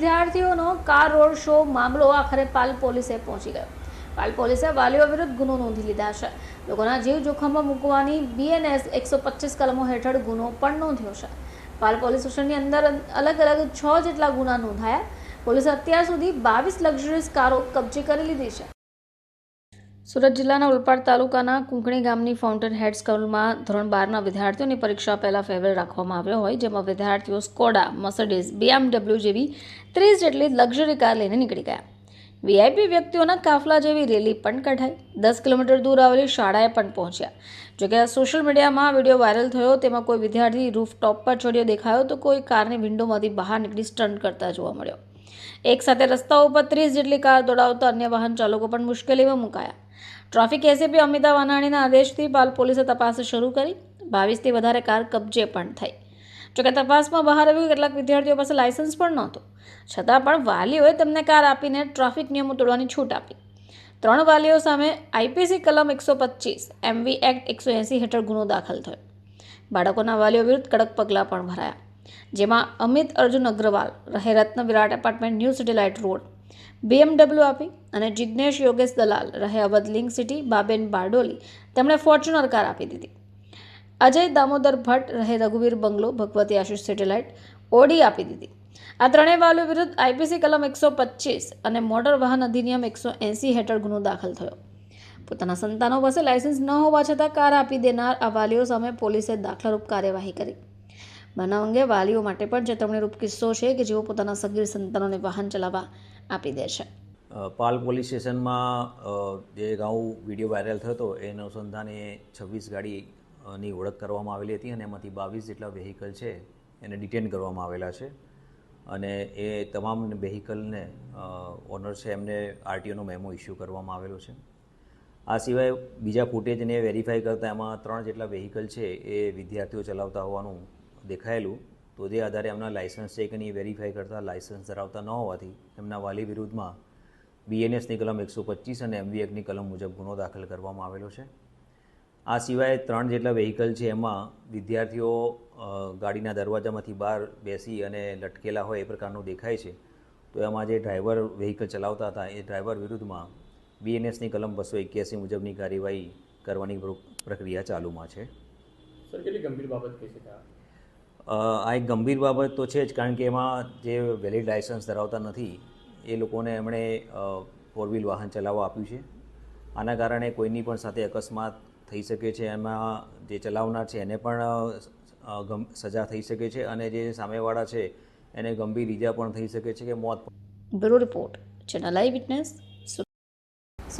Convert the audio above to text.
વિદ્યાર્થીઓનો car road show મામલો આખરે પાલ પોલીસે પહોંચી ગયો. પાલ પોલીસે વાલીઓ વિરુદ્ધ ગુનો નોંધી લીધા છે. લોકોના જીવ જોખમમાં મૂકવાની બીએનએસ એકસો પચીસ કલમો હેઠળ ગુનો પણ નોંધ્યો છે. પાલ પોલીસ સ્ટેશનની અંદર અલગ અલગ છ જેટલા ગુના નોંધાયા. પોલીસે અત્યાર સુધી બાવીસ લક્ઝરીઝ કારો કબજે કરી લીધી છે. સુરત જિલ્લાના ઉલપાડ તાલુકાના કુંકણી ગામની ફાઉન્ટેન હેડ સ્કૂલમાં ધોરણ બારના વિદ્યાર્થીઓની પરીક્ષા પહેલાં ફેરવેલ રાખવામાં આવ્યો હોય, જેમાં વિદ્યાર્થીઓ સ્કોડા, મર્સડીઝ બીએમડબલ્યુ જેવી ત્રીસ જેટલી લક્ઝરી કાર લઈને નીકળી ગયા. વીઆઈપી વ્યક્તિઓના કાફલા જેવી રેલી પણ કઢાઈ. દસ કિલોમીટર દૂર આવેલી શાળાએ પણ પહોંચ્યા. જોકે સોશિયલ મીડિયામાં વીડિયો વાયરલ થયો, તેમાં કોઈ વિદ્યાર્થી રૂફટોપ પર ચડ્યો દેખાયો, તો કોઈ કારની વિન્ડોમાંથી બહાર નીકળી સ્ટન્ટ કરતા જોવા મળ્યો. એક સાથે રસ્તાઓ ઉપર ત્રીસ જેટલી કાર દોડાવતા અન્ય વાહન ચાલકો પણ મુશ્કેલીમાં મુકાયા. ટ્રાફિક એસીપી અમિતા વાનાણીના આદેશથી પાલ પોલીસે તપાસ શરૂ કરી. બાવીસથી વધારે કાર કબજે પણ થઈ. જોકે તપાસમાં બહાર આવ્યું, કેટલાક વિદ્યાર્થીઓ પાસે લાયસન્સ પણ નહોતું. છતાં પણ વાલીઓએ તેમને કાર આપીને ટ્રાફિક નિયમો તોડવાની છૂટ આપી. ત્રણ વાલીઓ સામે આઈપીસી કલમ એકસો પચીસ, એમવી એક્ટ એકસો એંસી હેઠળ ગુનો દાખલ થયો. બાળકોના વાલીઓ વિરુદ્ધ કડક પગલાં પણ ભરાયા. જેમાં અમિત અર્જુન અગ્રવાલ રહે Ratna Virat apartment, new city light road BMW આપી અને જિજ્ઞેશ યોગેશ દલાલ રહે અવધ લિંક સિટી, બાબેન બારડોલી. તેમણે ફોર્ચ્યુનર કાર આપી દીધી. અજય દામોદર ભટ્ટ રહે રઘુવીર bungalow, Bhagwati Ashish Satellite, Audi આપી દીધી. આ ત્રણેય વાલો વિરુદ્ધ આઈપીસી કલમ એકસો પચીસ અને મોટર વાહન અધિનિયમ એકસો એંસી હેઠળ ગુનો દાખલ થયો. પોતાના સંતાનો પાસે લાયસન્સ ન હોવા છતાં કાર આપી દેનાર આ વાલીઓ સામે પોલીસે દાખલારૂપ કાર્યવાહી કરી. બનાવ અંગે વાલીઓ માટે પણ ચેતવણીરૂપ કિસ્સો છે કે જેઓ પોતાના સગીર સંતાનોને વાહન ચલાવવા આપી દે છે. પાલ પોલીસ સ્ટેશનમાં જે અગાઉ વીડિયો વાયરલ થયો હતો એ અનુસંધાને છવ્વીસ ગાડીની ઓળખ કરવામાં આવેલી હતી અને એમાંથી બાવીસ જેટલા વેહિકલ છે એને ડિટેન કરવામાં આવેલા છે. અને એ તમામ વેહિકલને ઓનર છે, એમને આરટીઓનો મેમો ઇસ્યુ કરવામાં આવેલો છે. આ સિવાય બીજા ફૂટેજને વેરીફાઈ કરતાં એમાં ત્રણ જેટલા વેહિકલ છે એ વિદ્યાર્થીઓ ચલાવતા હોવાનું દેખાયેલું, તો જે આધારે એમના લાયસન્સ છે કે નહીં વેરીફાઈ કરતાં લાયસન્સ ધરાવતા ન હોવાથી એમના વાલી વિરુદ્ધમાં બીએનએસની કલમ એકસો પચીસ અને એમવી એકની કલમ મુજબ ગુનો દાખલ કરવામાં આવેલો છે. આ સિવાય ત્રણ જેટલા વેહિકલ છે એમાં વિદ્યાર્થીઓ ગાડીના દરવાજામાંથી બહાર બેસી અને લટકેલા હોય એ પ્રકારનું દેખાય છે. તો એમાં જે ડ્રાઈવર વેહિકલ ચલાવતા હતા એ ડ્રાઈવર વિરુદ્ધમાં બીએનએસની કલમ બસો એક્યાસી મુજબની કાર્યવાહી કરવાની પ્ર- પ્રક્રિયા ચાલુમાં છે. સર કેટલી ગંભીર બાબત કહી શકાય? આ એક ગંભીર બાબત તો છે જ, કારણ કે એમાં જે વેલિડ લાયસન્સ ધરાવતા નથી, એ લોકોને એમણે ફોર વ્હીલ વાહન ચલાવવા આપ્યું છે. આના કારણે કોઈની પણ સાથે અકસ્માત થઈ શકે છે, એમાં જે ચલાવનાર છે, એને પણ સજા થઈ શકે છે અને જે સામેવાળા છે, એને ગંભીર ઈજા પણ થઈ શકે છે કે મોત bureau report, channel eye witness.